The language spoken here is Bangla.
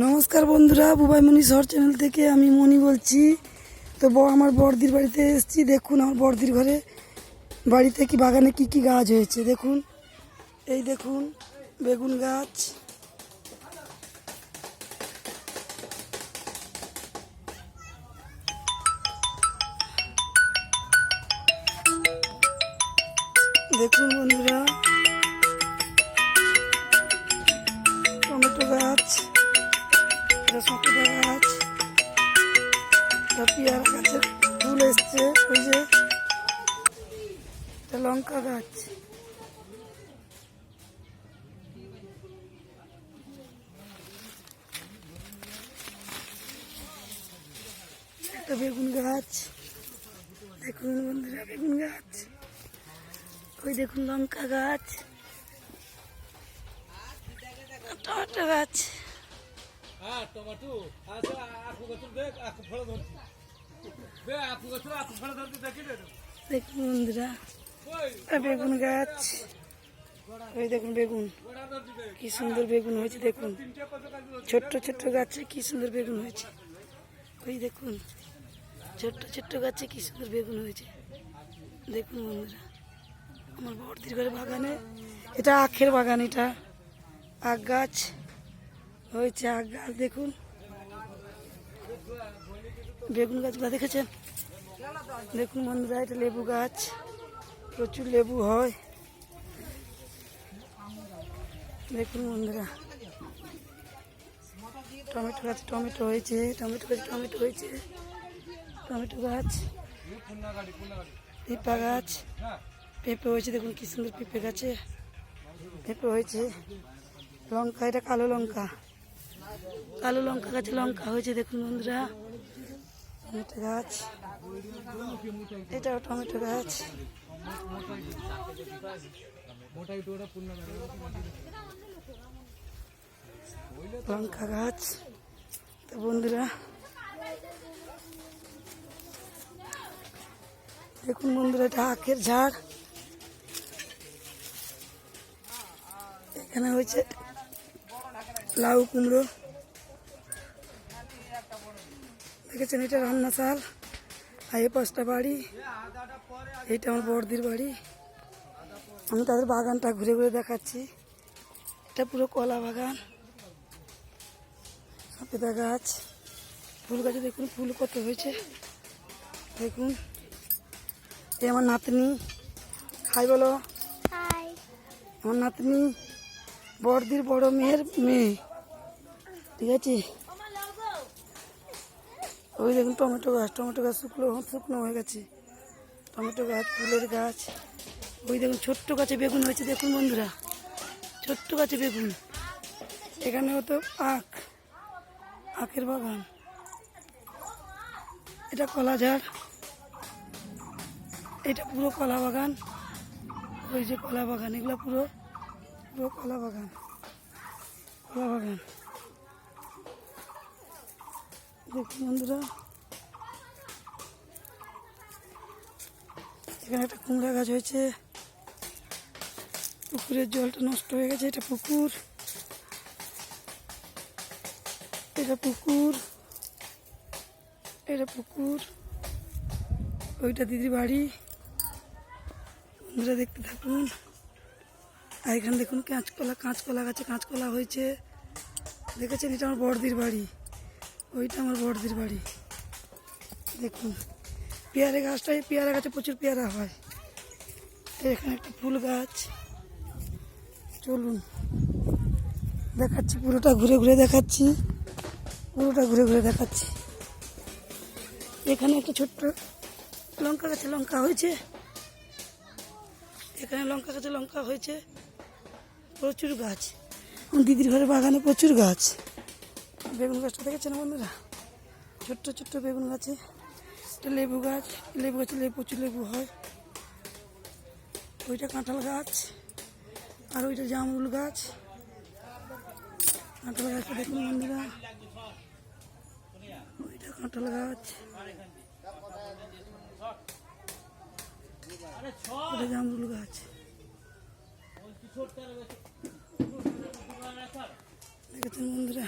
নমস্কার বন্ধুরা বুবাই মনি শহর চ্যানেল থেকে আমি মনি বলছি। তো আমার বর্দির বাড়িতে এসেছি। দেখুন আমার বর্দির ঘরে বাড়িতে কি বাগানে কি কি গাছ হয়েছে, দেখুন। এই দেখুন, বেগুন গাছ। দেখুন বন্ধুরা, টমেটো গাছ। ফুল এসছে, ওই যে লঙ্কা গাছ। একটা বেগুন গাছ। দেখুন বন্ধুরা, বেগুন গাছ। ওই দেখুন লঙ্কা গাছ। টমেটো গাছ। টমেটো আচ্ছা আখু গছ দেখ আখু ফল ধরছি। বে আখু গছ আখু ফল ধরছি দেখি রে দেখুন বন্ধুরা বেগুন গাছ। ওই দেখুন বেগুন কি সুন্দর বেগুন হয়েছে দেখুন। ছোট্ট ছোট্ট গাছে কি সুন্দর বেগুন হয়েছে। ওই দেখুন ছোট্ট ছোট্ট গাছে কি সুন্দর বেগুন হয়েছে। দেখুন বন্ধুরা আমার বর্দির ঘরে বাগানে এটা আখের বাগান এটা। আখ গাছ। হয়েছে আখ গাছ দেখুন। বেগুন গাছগুলো দেখেছেন? দেখুন বন্ধুরা, এটা লেবু গাছ। প্রচুর লেবু হয়। দেখুন বন্ধুরা। টমেটো গাছ টমেটো হয়েছে, টমেটো গাছ টমেটো হয়েছে। টমেটো গাছ। পেঁপা গাছ। পেঁপে হয়েছে, দেখুন কি সুন্দর পেঁপে গাছে। পেঁপে হয়েছে। লঙ্কা, এটা কালো লঙ্কা। কালো লঙ্কা গাছে লঙ্কা হয়েছে, দেখুন বন্ধুরা। টমেটো গাছ। এটাও টমেটো গাছ। লঙ্কা গাছ। তো বন্ধুরা, দেখুন বন্ধুরা, এটা আখের ঝাড়। এখানে হয়েছে লাউ কুমড়ো। দেখেছেন এটা রান্নাশাল আর এই পাঁচটা বাড়ি এইটা আমার বড়দির বাড়ি। আমি তাদের বাগানটা ঘুরে ঘুরে দেখাচ্ছি। এটা পুরো কলা বাগান। সফেদা গাছ। ফুল গাছে দেখুন ফুল কত হয়েছে। দেখুন। এই আমার নাতনি। খাই বলো। আমার নাতনি বড়দির বড় মেয়ের মেয়ে। ঠিক আছে? ওই দেখুন টমেটো গাছ টমেটো গাছ শুকনো শুকনো হয়ে গেছে। টমেটো গাছ, ফুলের গাছ। ওই দেখুন ছোট্ট গাছে বেগুন হয়েছে, দেখুন বন্ধুরা। ছোট্ট গাছে বেগুন। এখানে হতো আখ, আখের বাগান। এটা কলা ঝাড়। এটা পুরো কলা বাগান। ওই যে কলা বাগান, এগুলো পুরো পুরো কলা বাগান। কলা বাগান। দেখুন এখানে একটা কুমড়া গাছ হয়েছে। পুকুরের জলটা নষ্ট হয়ে গেছে, এটা পুকুর। এটা পুকুর। এটা পুকুর। ওইটা দিদির বাড়ি। বন্ধুরা দেখতে থাকুন। আর এখানে দেখুন কাঁচকলা কাঁচকলা গাছে কাঁচকলা হয়েছে। দেখেছেন? এটা আমার বড়দির বাড়ি। ওইটা আমার বড়দির বাড়ি। দেখুন, পেয়ারা গাছটাই পেয়ারা গাছে প্রচুর পেয়ারা হয়। এখানে একটা ফুল গাছ। চলুন, দেখাচ্ছি, পুরোটা ঘুরে ঘুরে দেখাচ্ছি। পুরোটা ঘুরে ঘুরে দেখাচ্ছি। এখানে একটা ছোট্ট লঙ্কা গাছে লঙ্কা হয়েছে। এখানে লঙ্কা গাছে লঙ্কা হয়েছে। প্রচুর গাছ। দিদির ঘরে বাগানে প্রচুর গাছ। বেগুন গাছটা দেখেছেন বন্ধুরা? ছোট্ট ছোট্ট বেগুন গাছে। একটা লেবু গাছ। লেবু গাছে লেবু, প্রচুর লেবু হয়। ওইটা কাঁঠাল গাছ। আর ওইটা জামরুল গাছ। কাঁঠাল গাছটা দেখুন বন্ধুরা। ওইটা কাঁঠাল গাছ। ওটা জামরুল গাছ। দেখেছেন বন্ধুরা?